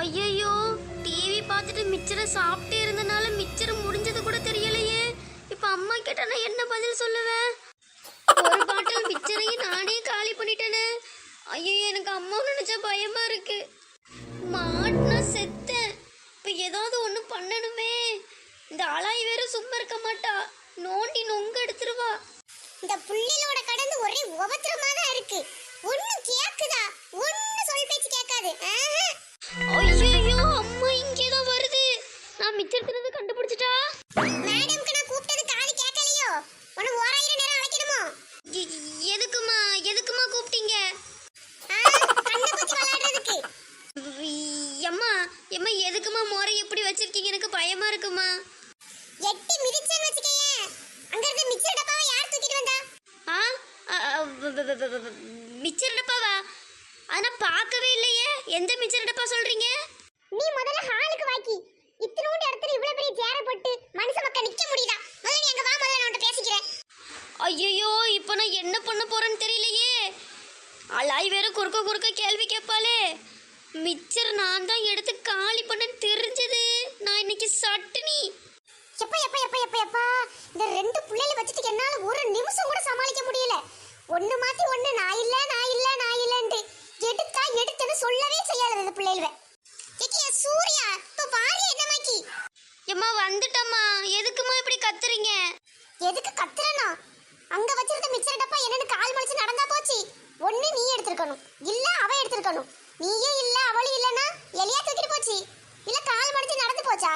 ஐயோ டிவி பார்த்துட்டு மிச்சரை சாப்பிட்டே இருந்தனால மிச்சர் முடிஞ்சது கூட தெரியலையே. இப்ப அம்மா கேட்டா நான் என்ன பதில் சொல்லுவேன்? ஒரு பாட்டில் மிச்சரையும் நானே காலி பண்ணிட்டேனே. ஐயோ எனக்கு அம்மா நினைச்சா பயமா இருக்கு. மாட்டினா செத்தேன். இப்ப ஏதாவது ஒண்ணு பண்ணணுமே. இந்த அலாய் வேற சும்மா இருக்க மாட்டா. நோண்டி நொங்க எடுத்துருவா. இந்த புள்ளிலோட கடந்து ஒரே உபத்திரமா தான் இருக்கு. ஒண்ணு கேக்குதா? ஒண்ணு சொல் பேச்சு ஐயோ அம்மா இங்கேதான் வருது. நான் மிச்சத்திலிருந்து கண்டுபிடிச்சிட்டா? மேடம்க்கு நான் கூப்பிட்டது காது கேட்கலையோ? உன்னை ஓராயிரம் நேரம் அழைக்கணுமோ? எதுக்குமா எதுக்குமா கூப்பிட்டீங்க? எம்மா எதுக்குமா மோரை எப்படி வச்சிருக்கீங்க? எனக்கு பயமா இருக்குமா? எட்டி மிதிச்சேன்னு வச்சுக்கேன் அங்க இருந்து மிச்சர் டப்பாவை யார் தூக்கிட்டு வந்தா? ஆ மிச்சர் டப்பாவா? ஆனா பார்க்கவே இல்லையே. எந்த மிச்சர் டப்பா சொல்றீங்க? நீ முதல்ல ஹாலுக்கு வாக்கி. இத்தனோண்டு இடத்துல இவ்வளவு பெரிய சேர போட்டு மனுஷ மக்கள் நிக்க முடியுதா? முதல்ல நீ அங்க வா முதல்ல நான் உன்கிட்ட பேசிக்கிறேன். ஐயோ இப்போ நான் என்ன பண்ண போறேன்னு தெரியலையே. அலாய் வேற குறுக்க குறுக்க கேள்வி கேட்பாளே. மிச்சர் நான் தான் எடுத்து காலி பண்ண தெரிஞ்சது. நான் இன்னைக்கு சட்டுனி. எப்பா எப்பா எப்பா எப்பா எப்பா. இந்த ரெண்டு பிள்ளைகளை வச்சுட்டு என்னால ஒரு நிமிஷம் கூட சமாளிக்க முடியல. ஒண்ணு மாத்தி ஒண்ணு நான் இல்ல நான் இல்ல நான் இல்லன்ட்டு எடுத்தா எடுத்துன்னு சொல்லவே செய்யாது இந்த பிள்ளைகள ஏக்கிய சூர்யா இப்ப வாரி என்னமாக்கி அம்மா வந்துட்டம்மா. எதுக்குமா இப்படி கத்துறீங்க? எதுக்கு கத்துறனா? அங்க வச்சிருந்த மிக்சர் டப்பா என்னன்னு கால் மலிச்சு நடந்தா போச்சு. ஒண்ணு நீ எடுத்திருக்கணும். இல்ல அவ எடுத்துக்கணும் நீயே இல்ல அவளும் இல்லனா எலியா தூக்கிட்டு போச்சு. இல்ல கால் மடிச்சு நடந்து போச்சா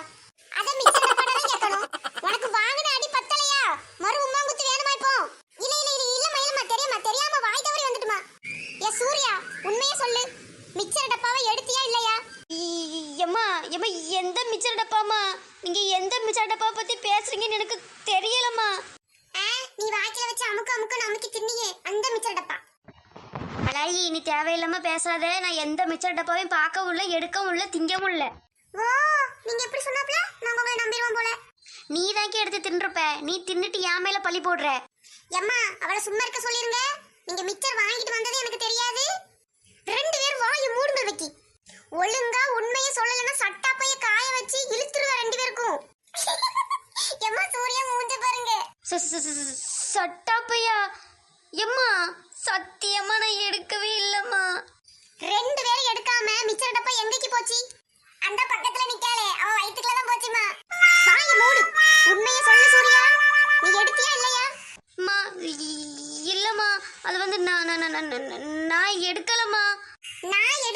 அத மிச்சர் டப்பா தான் கேட்கணும் உனக்கு வாங்கின அடி பத்தலையா மறு உம்மாங்குத்து வேணுமா இப்போ இல்ல இல்ல இல்ல இல்ல மயிலமா தெரியுமா தெரியாம வாய் தவறி வந்துட்டுமா ஏ சூர்யா உண்மையை சொல்லு மிச்சர் டப்பாவை எடுத்தியா இல்லையா இ- எம்மா எம்மா எந்த மிச்சர் டப்பாமா நீங்க எந்த மிச்சர் டப்பா பத்தி பேசுறீங்கன்னு எனக்கு தெரியலம்மா. நீ வாய்க்கில வச்சு அமுக்கு அமுக்கு அமுக்கி தின்னியே அந்த மிச்சர் டப்பா. அலாயி நீ தேவையில்லாம பேசாத. நான் எந்த மிச்சர் டப்பாவையும் பார்க்கவும் இல்லை எடுக்கவும் இல்லை திங்கவும் இல்லை ஓ நீங்க எப்படி சொன்னாப்ல நாங்க உங்களை நம்பிடுவோம் போல. நீ தாக்கி எடுத்து தின்றுப்ப. நீ தின்னுட்டு என் மேல பழி போடுற. எம்மா அவளை சும்மா இருக்க சொல்லிருங்க. நீங்க மிச்சர் வாங்கிட்டு வந்தது எனக்கு தெரியாது. ரெண்டு பேரும் வாயை மூடுங்க வைக்கி. ஒழுங்கா உண்மையை சொல்லலைன்னா சட்டாப்பைய காய வச்சு இழுத்துருவ ரெண்டு பேருக்கும். எம்மா சூர்யா மூஞ்ச பாருங்க. ச- ச- ச- சட்டாப்பையா எம்மா சத்தியமா நான் எடுக்கவே இல்லம்மா. ரெண்டு பேரும் எடுக்காம மிச்சர் டப்பா எங்கேக்கு போச்சு? அந்த பக்கத்துல நிக்காளே அவ வயித்துக்குள்ள தான் போச்சுமா. வாயை மூடு. உண்மையை சொல்லு சூர்யா. நீ எடுத்தியா இல்லையா? அம்மா இ- இல்லம்மா. அது வந்து நான் நான் நான் எடுக்கலம்மா. நான் எடுக்கல